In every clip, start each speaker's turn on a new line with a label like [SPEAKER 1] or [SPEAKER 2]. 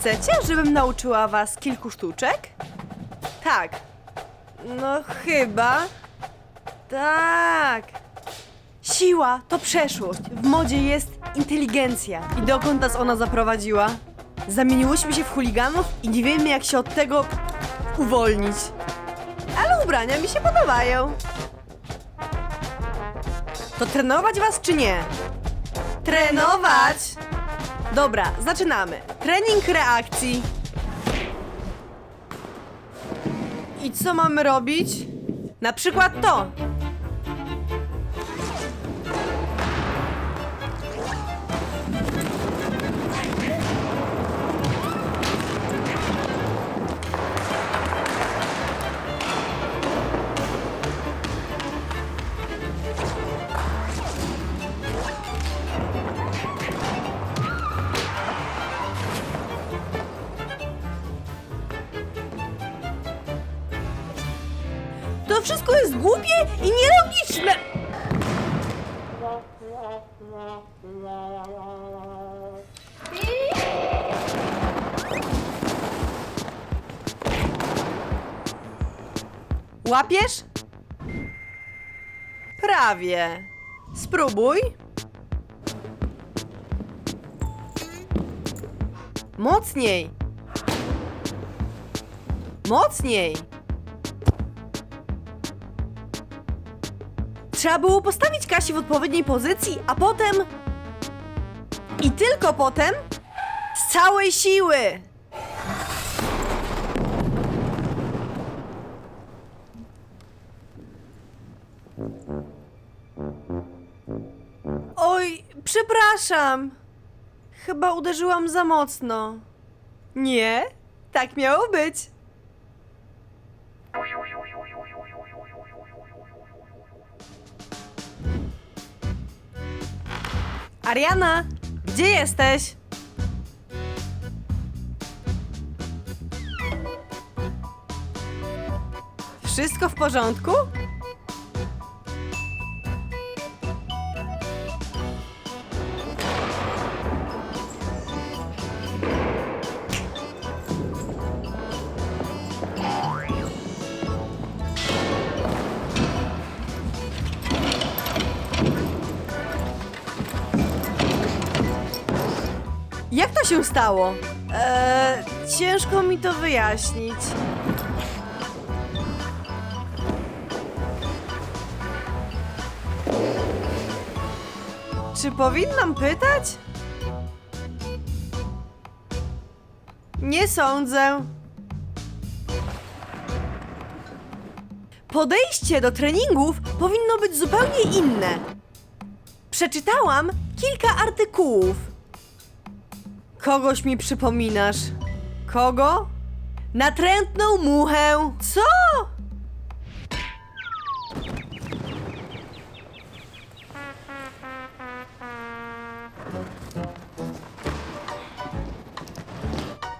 [SPEAKER 1] chcecie, żebym nauczyła was kilku sztuczek? Tak. No chyba. Tak. Siła to przeszłość. W modzie jest inteligencja. I dokąd nas ona zaprowadziła? Zamieniłyśmy się w chuliganów i nie wiemy, jak się od tego uwolnić. Ale ubrania mi się podobają. To trenować was czy nie? Trenować! Dobra, zaczynamy. Trening reakcji. I co mamy robić? Na przykład to. Łapiesz? Prawie. Spróbuj. Mocniej. Mocniej. Trzeba było postawić Kasi w odpowiedniej pozycji, a potem. I tylko potem. Z całej siły! Przepraszam. Chyba uderzyłam za mocno. Nie, tak miało być. Ariana, gdzie jesteś? Wszystko w porządku? Się stało? Eee, ciężko mi to wyjaśnić. Czy powinnam pytać? Nie sądzę. Podejście do treningów powinno być zupełnie inne. Przeczytałam kilka artykułów. Kogoś mi przypominasz. Kogo? Natrętną muchę. Co?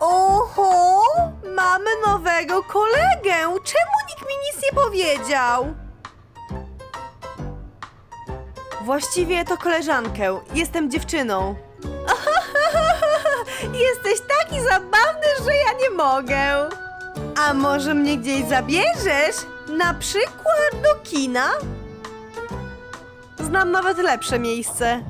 [SPEAKER 1] Oho! Mamy nowego kolegę! Czemu nikt mi nic nie powiedział? Właściwie to koleżankę. Jestem dziewczyną. Jesteś taki zabawny, że ja nie mogę. A może mnie gdzieś zabierzesz? Na przykład do kina? Znam nawet lepsze miejsce.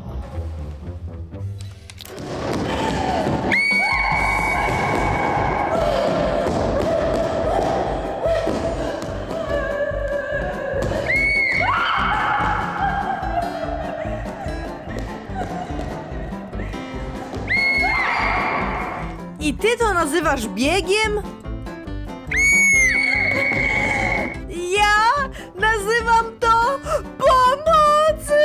[SPEAKER 1] Ty to nazywasz biegiem? Ja nazywam to pomocy!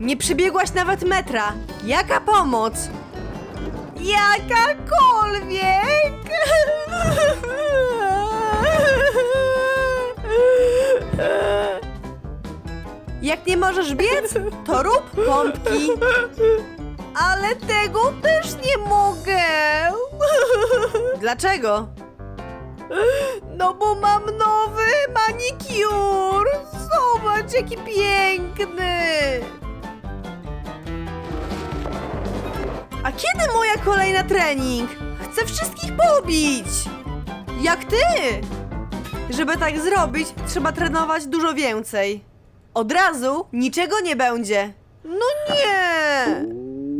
[SPEAKER 1] Nie przybiegłaś nawet metra. Jaka pomoc? Jakakolwiek! Jak nie możesz biec, to rób pompki. Ale tego też nie mogę. Dlaczego? No bo mam nowy manikur. Zobacz, jaki piękny. A kiedy moja kolejna trening? Chcę wszystkich pobić! Jak ty! Żeby tak zrobić, trzeba trenować dużo więcej. Od razu niczego nie będzie. No nie!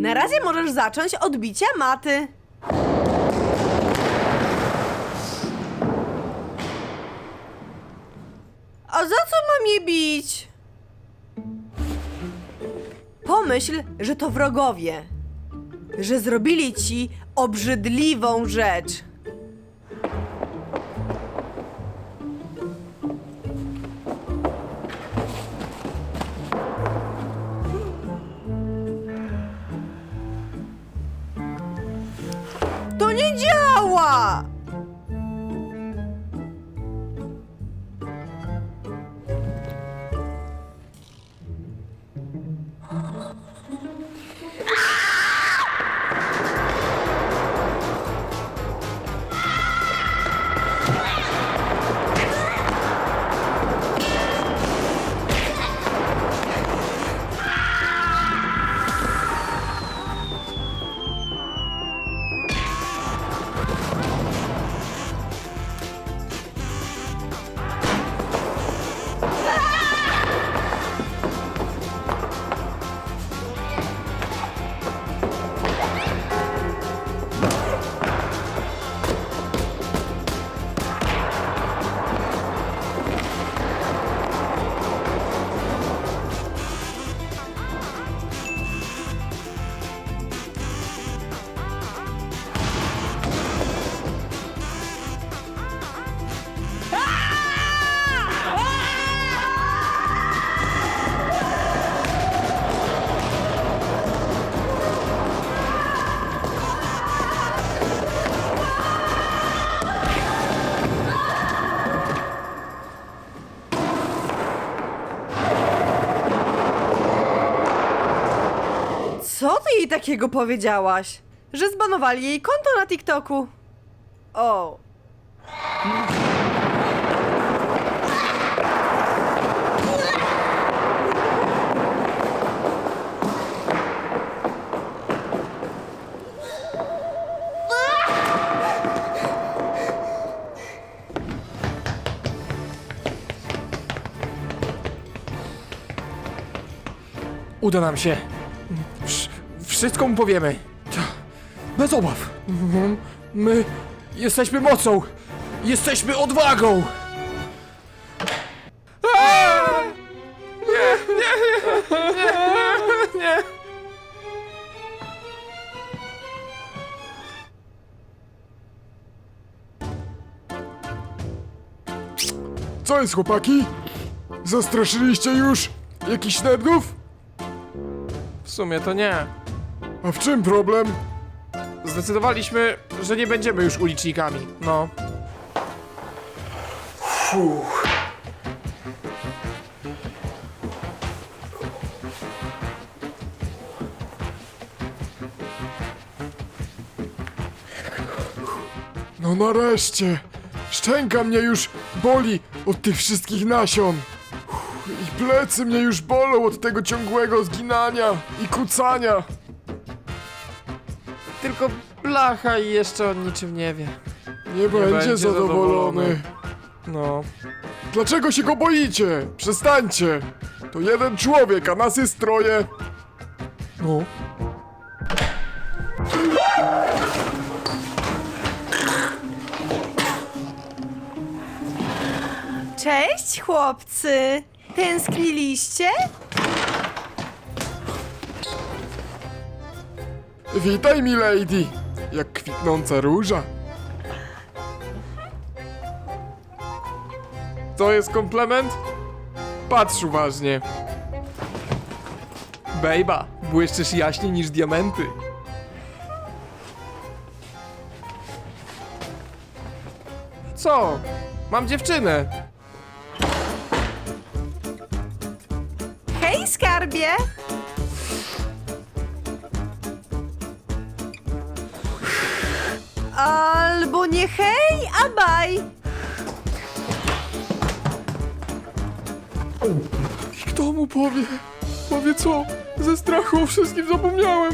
[SPEAKER 1] Na razie możesz zacząć od bicia maty. A za co mam je bić? Pomyśl, że to wrogowie. Że zrobili ci obrzydliwą rzecz. Aloha! Takiego powiedziałaś? Że zbanowali jej konto na TikToku. O.
[SPEAKER 2] Uda nam się. Wsz- wszystko mu powiemy. Bez obaw. My jesteśmy mocą. Jesteśmy odwagą. Aaa! Nie, nie, nie, nie.
[SPEAKER 3] Co jest, chłopaki? Zastraszyliście już jakichś nerdów?
[SPEAKER 2] W sumie to nie.
[SPEAKER 3] A w czym problem?
[SPEAKER 2] Zdecydowaliśmy, że nie będziemy już ulicznikami. No.
[SPEAKER 3] No nareszcie! Szczęka mnie już boli od tych wszystkich nasion. Uff, I plecy mnie już bolą od tego ciągłego zginania i kucania.
[SPEAKER 2] Tylko blacha i jeszcze o niczym nie wie.
[SPEAKER 3] Nie, będzie,
[SPEAKER 2] będzie
[SPEAKER 3] zadowolony.
[SPEAKER 2] zadowolony. No.
[SPEAKER 3] Dlaczego się go boicie? Przestańcie! To jeden człowiek, a nas jest troje.
[SPEAKER 2] No.
[SPEAKER 1] Cześć, chłopcy! Tęskniliście?
[SPEAKER 3] Witaj, milady! Jak kwitnąca róża.
[SPEAKER 2] To jest komplement? Patrz uważnie. Bejba, błyszczysz jaśniej niż diamenty. Co? Mam dziewczynę.
[SPEAKER 1] Hej, skarbie! Albo nie hej, a baj!
[SPEAKER 3] I kto mu powie? Powie co?
[SPEAKER 2] Ze strachu o wszystkim zapomniałem.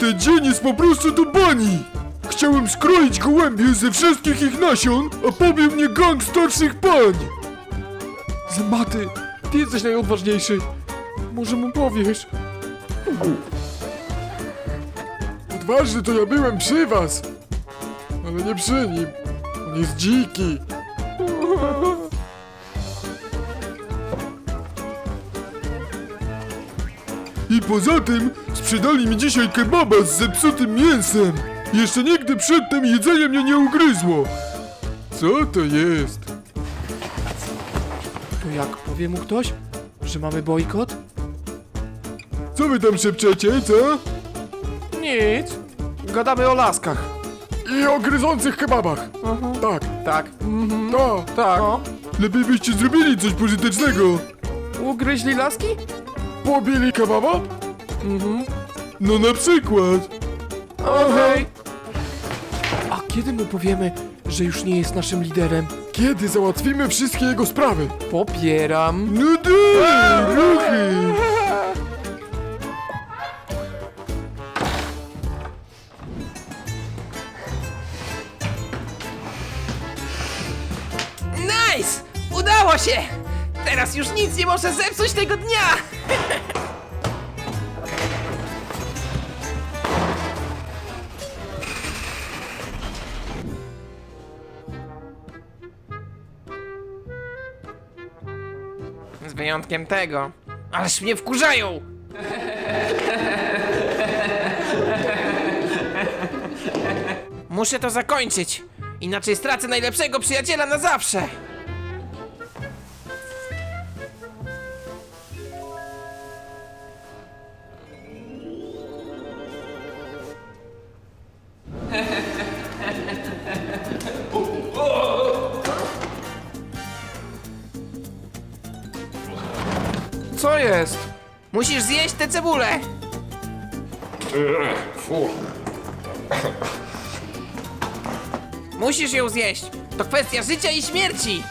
[SPEAKER 4] Ten dzień jest po prostu do bani! Chciałem skroić gołębie ze wszystkich ich nasion, a pobił mnie gang starszych pań!
[SPEAKER 2] Zębaty, ty jesteś najodważniejszy. Może mu powiesz?
[SPEAKER 4] Odważny to ja byłem przy was! Ale nie przy nim. On jest dziki. I poza tym sprzedali mi dzisiaj kebaba z zepsutym mięsem. Jeszcze nigdy przedtem jedzenie mnie nie ugryzło. Co to jest?
[SPEAKER 2] To jak powie mu ktoś, że mamy bojkot?
[SPEAKER 4] Co wy tam szepczecie, co?
[SPEAKER 2] Nic. Gadamy o laskach.
[SPEAKER 4] I o gryzących kebabach. Tak,
[SPEAKER 2] Tak. Mhm.
[SPEAKER 4] to.
[SPEAKER 2] Tak.
[SPEAKER 4] Lepiej byście zrobili coś pożytecznego.
[SPEAKER 2] Ugryźli laski?
[SPEAKER 4] Pobili kebaba?
[SPEAKER 2] Mhm.
[SPEAKER 4] No na przykład.
[SPEAKER 2] Okej. A kiedy mu powiemy, że już nie jest naszym liderem?
[SPEAKER 4] Kiedy załatwimy wszystkie jego sprawy?
[SPEAKER 2] Popieram.
[SPEAKER 4] No daj, ruchy!
[SPEAKER 5] Udało się! Teraz już nic nie może zepsuć tego dnia! Z wyjątkiem tego. Ależ mnie wkurzają! Muszę to zakończyć, inaczej stracę najlepszego przyjaciela na zawsze.
[SPEAKER 2] Co jest?
[SPEAKER 5] Musisz zjeść tę cebulę! Musisz ją zjeść! To kwestia życia i śmierci!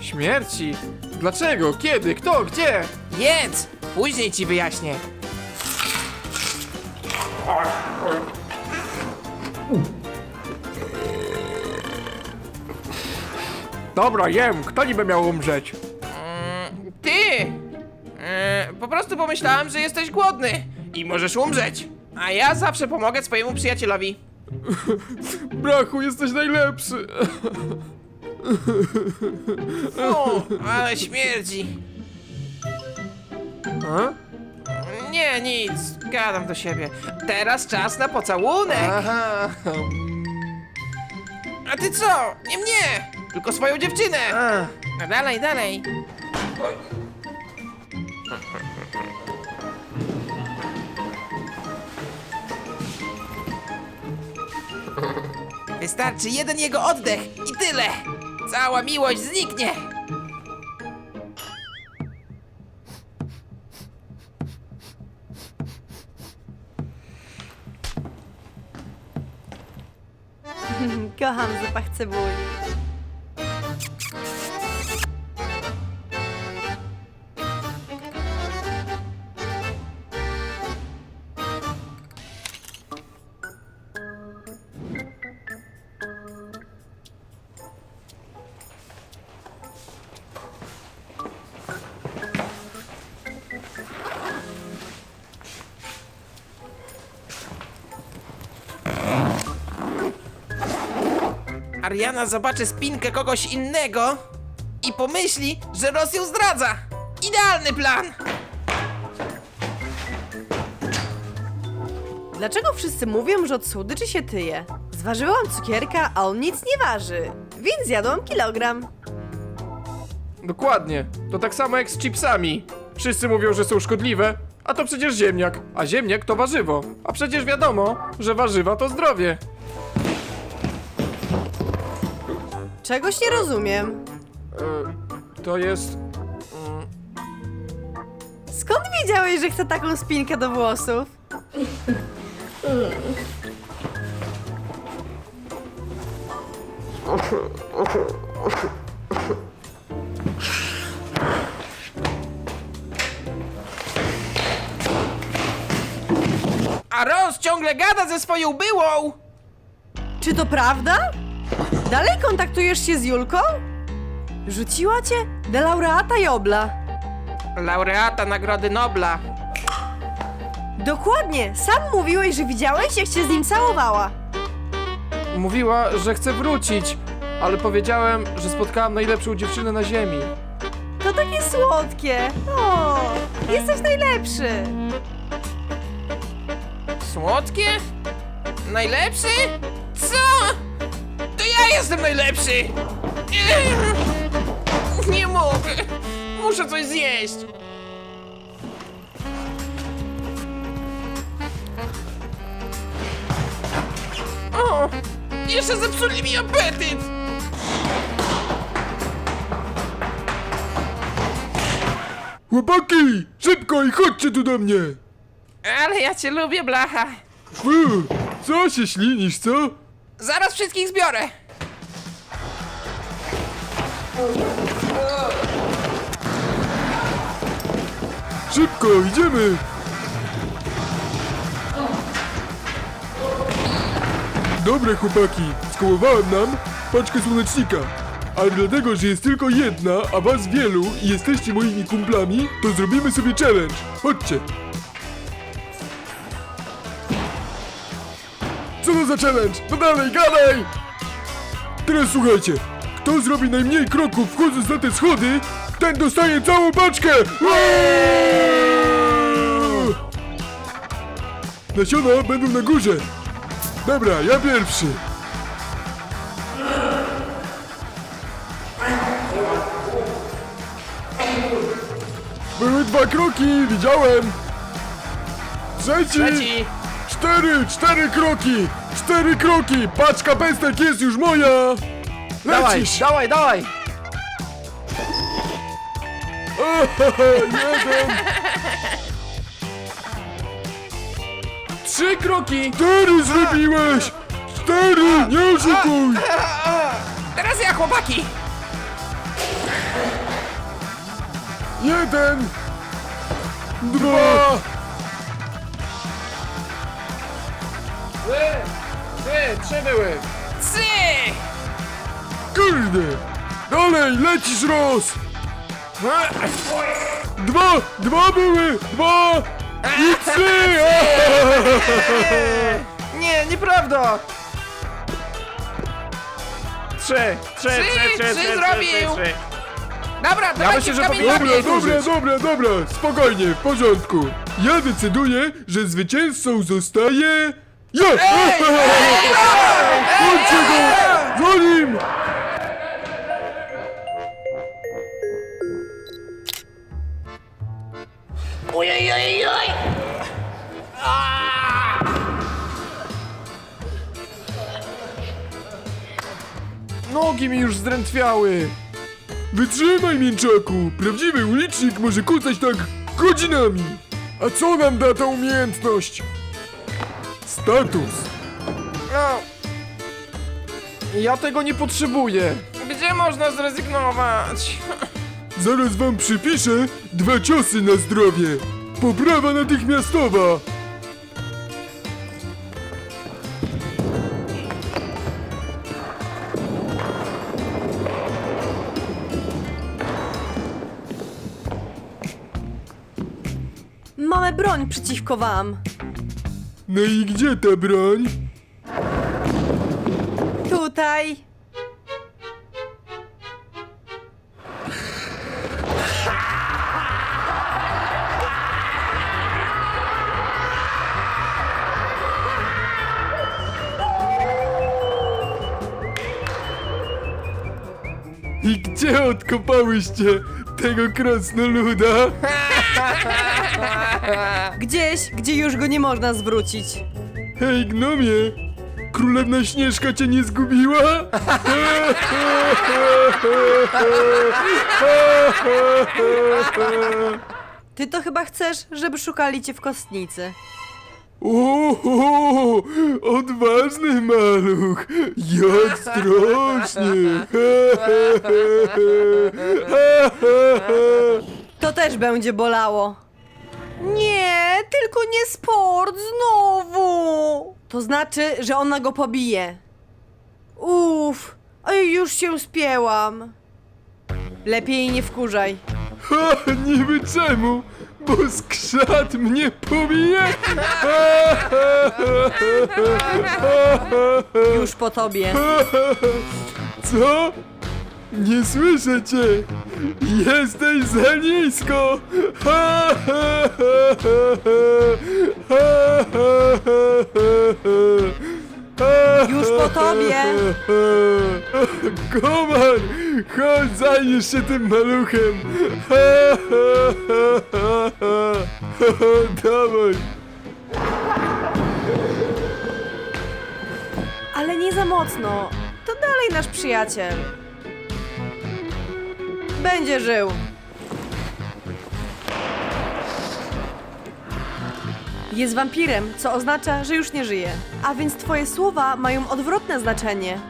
[SPEAKER 2] Śmierci? Dlaczego? Kiedy? Kto? Gdzie?
[SPEAKER 5] Jedz! Później ci wyjaśnię.
[SPEAKER 2] Dobra, jem. Kto niby miał umrzeć?
[SPEAKER 5] Prostu pomyślałem, że jesteś głodny i możesz umrzeć. A ja zawsze pomogę swojemu przyjacielowi.
[SPEAKER 2] Brachu, jesteś najlepszy.
[SPEAKER 5] O, ale śmierdzi.
[SPEAKER 2] A?
[SPEAKER 5] Nie, nic. Gadam do siebie. Teraz czas na pocałunek.
[SPEAKER 2] Aha.
[SPEAKER 5] A ty co? Nie mnie! Tylko swoją dziewczynę!
[SPEAKER 2] A.
[SPEAKER 5] No dalej, dalej. Wystarczy jeden jego oddech i tyle! Cała miłość zniknie!
[SPEAKER 1] Kocham zapach cebuli.
[SPEAKER 5] Ariana zobaczy spinkę kogoś innego i pomyśli, że Ross ją zdradza! Idealny plan!
[SPEAKER 1] Dlaczego wszyscy mówią, że od słodyczy się tyje? Zważyłam cukierka, a on nic nie waży. Więc zjadłam kilogram.
[SPEAKER 2] Dokładnie. To tak samo jak z chipsami. Wszyscy mówią, że są szkodliwe, a to przecież ziemniak. A ziemniak to warzywo. A przecież wiadomo, że warzywa to zdrowie.
[SPEAKER 1] Czegoś nie rozumiem.
[SPEAKER 2] E, to jest... Mm.
[SPEAKER 1] Skąd wiedziałeś, że chcę taką spinkę do włosów?
[SPEAKER 5] A Rose ciągle gada ze swoją byłą!
[SPEAKER 1] Czy to prawda? Dalej kontaktujesz się z Julką? Rzuciła cię do laureata Jobla.
[SPEAKER 5] Laureata Nagrody Nobla.
[SPEAKER 1] Dokładnie, sam mówiłeś, że widziałeś, jak się z nim całowała.
[SPEAKER 2] Mówiła, że chce wrócić, ale powiedziałem, że spotkałam najlepszą dziewczynę na ziemi.
[SPEAKER 1] To takie słodkie. O, jesteś najlepszy.
[SPEAKER 5] Słodkie? Najlepszy? Co? Ja jestem najlepszy! Nie, nie mogę! Muszę coś zjeść! O! Jeszcze zepsuli mi apetyt!
[SPEAKER 4] Chłopaki! Szybko i chodźcie tu do mnie!
[SPEAKER 5] Ale ja cię lubię, blacha!
[SPEAKER 4] Fu, co się ślinisz, co?
[SPEAKER 5] Zaraz wszystkich zbiorę!
[SPEAKER 4] Szybko, idziemy! Dobre chłopaki, skołowałem nam paczkę słonecznika. Ale dlatego, że jest tylko jedna, a was wielu i jesteście moimi kumplami, to zrobimy sobie challenge. Chodźcie. Co to za challenge? No dalej, gadaj! Teraz słuchajcie. Kto zrobi najmniej kroków wchodząc na te schody, ten dostaje całą paczkę! Uuuu! Nasiona będą na górze. Dobra, ja pierwszy. Były dwa kroki, widziałem. Trzeci.
[SPEAKER 5] Trzeci!
[SPEAKER 4] Cztery, cztery kroki. Cztery kroki. Paczka pestek jest już moja.
[SPEAKER 2] Dawaj,
[SPEAKER 4] Lecisz.
[SPEAKER 2] dawaj, dawaj!
[SPEAKER 4] Jeden.
[SPEAKER 2] Trzy kroki!
[SPEAKER 4] Cztery zrobiłeś. Cztery, nie oszukuj.
[SPEAKER 5] Teraz ja, chłopaki!
[SPEAKER 4] Jeden. Dwa.
[SPEAKER 2] Trzy! Trzy, trzy były!
[SPEAKER 4] Kurde! Dalej, lecisz roz! Dwa! Dwa były! Dwa! I trzy!
[SPEAKER 2] Nie, nieprawda! Trzy, trzy,
[SPEAKER 5] Trzy,
[SPEAKER 2] trzy, trzy,
[SPEAKER 5] trzy
[SPEAKER 2] trzy,
[SPEAKER 5] zrobił.
[SPEAKER 2] trzy, trzy.
[SPEAKER 5] Dobra, dawajcie
[SPEAKER 2] myślę, że powinien-
[SPEAKER 4] Dobra, dobra, dobra, dobra! Spokojnie, w porządku! Ja decyduję, że zwycięzcą zostaje... Ja! Chodźcie go! Za nim!
[SPEAKER 2] Nogi mi już zdrętwiały!
[SPEAKER 4] Wytrzymaj, mięczaku! Prawdziwy ulicznik może kucać tak godzinami! A co nam da ta umiejętność? Status!
[SPEAKER 2] No. Ja tego nie potrzebuję!
[SPEAKER 5] Gdzie można zrezygnować?
[SPEAKER 4] Zaraz wam przypiszę dwa ciosy na zdrowie. Poprawa natychmiastowa.
[SPEAKER 1] Mamy broń przeciwko wam.
[SPEAKER 4] No i gdzie ta broń?
[SPEAKER 1] Tutaj.
[SPEAKER 4] Gdzie odkopałyście tego krasnoluda?
[SPEAKER 1] Gdzieś, gdzie już go nie można zwrócić.
[SPEAKER 4] Hej, gnomie! Królewna Śnieżka cię nie zgubiła?
[SPEAKER 1] Ty to chyba chcesz, żeby szukali cię w kostnicy.
[SPEAKER 4] O, odważny maluch! Jak strasznie!
[SPEAKER 1] To też będzie bolało. Nie! Nie, tylko nie sport, znowu! To znaczy, że ona go pobije. Uff, oj, już się spięłam. Lepiej nie wkurzaj.
[SPEAKER 4] Ha, niby czemu? Bo skrzat mnie pobije?
[SPEAKER 1] Już po tobie.
[SPEAKER 4] Co? Nie słyszę cię! Jesteś za nisko! Ha, ha, ha, ha, ha, ha, ha,
[SPEAKER 1] Już po tobie.
[SPEAKER 4] Komar! Chodź, zajmiesz się tym maluchem! Dawaj!
[SPEAKER 1] Ale nie za mocno. To dalej nasz przyjaciel. Będzie żył. Jest wampirem, co oznacza, że już nie żyje. A więc twoje słowa mają odwrotne znaczenie.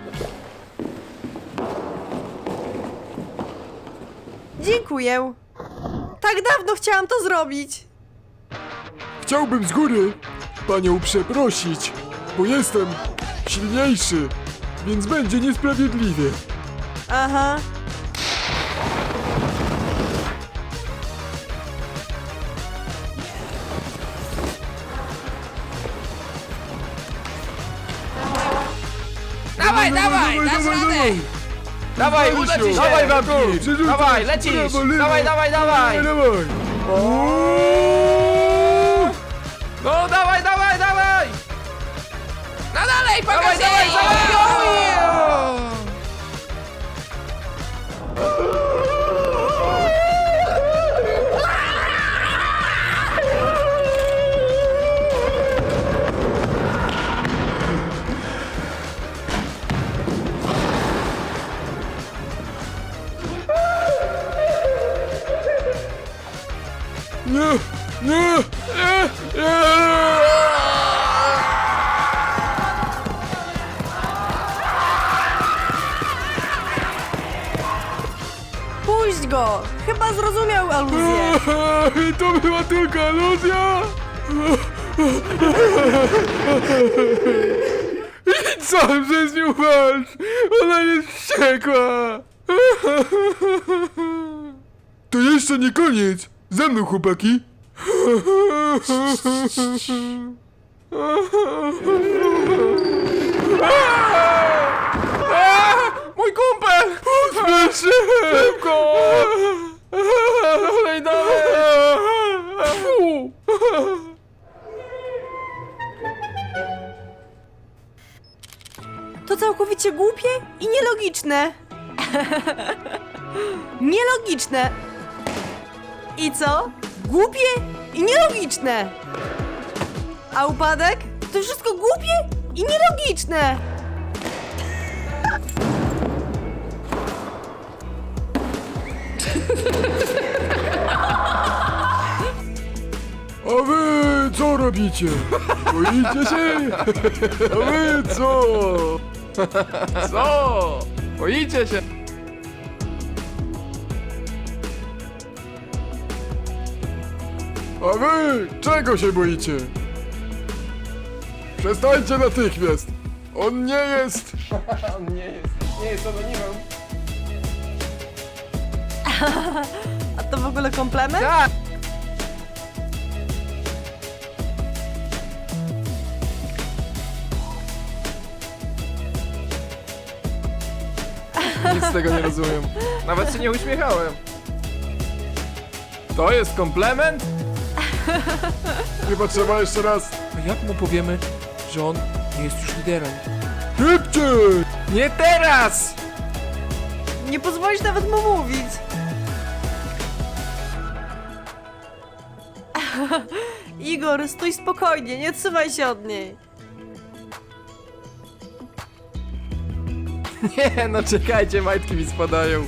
[SPEAKER 1] Dziękuję. Tak dawno chciałam to zrobić.
[SPEAKER 4] Chciałbym z góry panią przeprosić, bo jestem silniejszy, więc będzie niesprawiedliwie.
[SPEAKER 1] Aha.
[SPEAKER 5] Dawaj, dawaj, dasz radę! Dawaj, uda ci się!
[SPEAKER 2] Dawaj, wampir!
[SPEAKER 4] Przerzucaj.
[SPEAKER 5] Dawaj, lecisz!
[SPEAKER 4] Brawo, lewo.
[SPEAKER 5] Dawaj, dawaj, dawaj!
[SPEAKER 4] Dawaj!
[SPEAKER 5] No dawaj, dawaj, dawaj! No dalej, pokaż dawaj, dawaj, dawaj!
[SPEAKER 1] Go! Chyba zrozumiał aluzję.
[SPEAKER 4] To była tylko aluzja! I co przez nią masz? Ona jest wściekła! To jeszcze nie koniec! Ze mną, chłopaki!
[SPEAKER 5] Mój kumpel!
[SPEAKER 4] Się!
[SPEAKER 5] Szybko! Dalej, dalej!
[SPEAKER 4] Fu!
[SPEAKER 1] To całkowicie głupie i nielogiczne. nielogiczne. I co? Głupie i nielogiczne. A upadek? To wszystko głupie i nielogiczne.
[SPEAKER 4] A wy co robicie? Boicie się? A wy co?
[SPEAKER 2] Co? Boicie się?
[SPEAKER 4] A wy czego się boicie? Przestańcie natychmiast! On nie jest!
[SPEAKER 5] On nie jest, nie jest anonimem.
[SPEAKER 1] A to w ogóle komplement?
[SPEAKER 5] Tak!
[SPEAKER 2] Nic z tego nie rozumiem.
[SPEAKER 5] Nawet się nie uśmiechałem.
[SPEAKER 2] To jest komplement?
[SPEAKER 4] Chyba trzeba jeszcze raz.
[SPEAKER 2] A jak mu powiemy, że on nie jest już liderem?
[SPEAKER 4] Szybciej!
[SPEAKER 2] Nie teraz!
[SPEAKER 1] Nie pozwolisz nawet mu mówić. Igor, stój spokojnie, nie odsuwaj się od niej.
[SPEAKER 2] Nie, no czekajcie, majtki mi spadają.